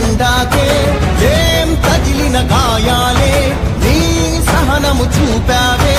జెండాకే ఏం తగిలిన గాయాలే నీ సహనము చూపావే.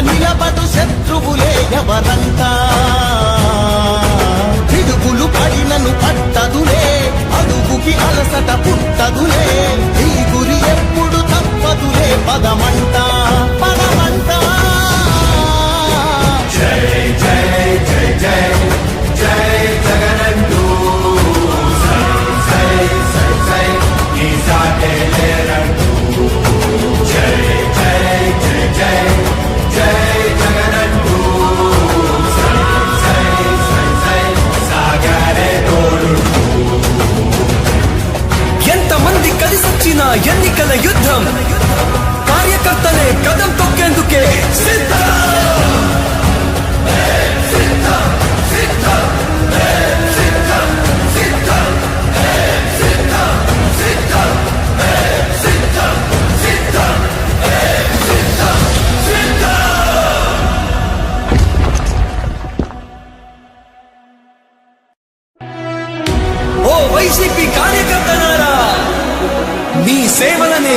నిలబడు శత్రువులే ఎవరంతా? వైసీపీ కార్యకర్తలారా మీ సేవలనే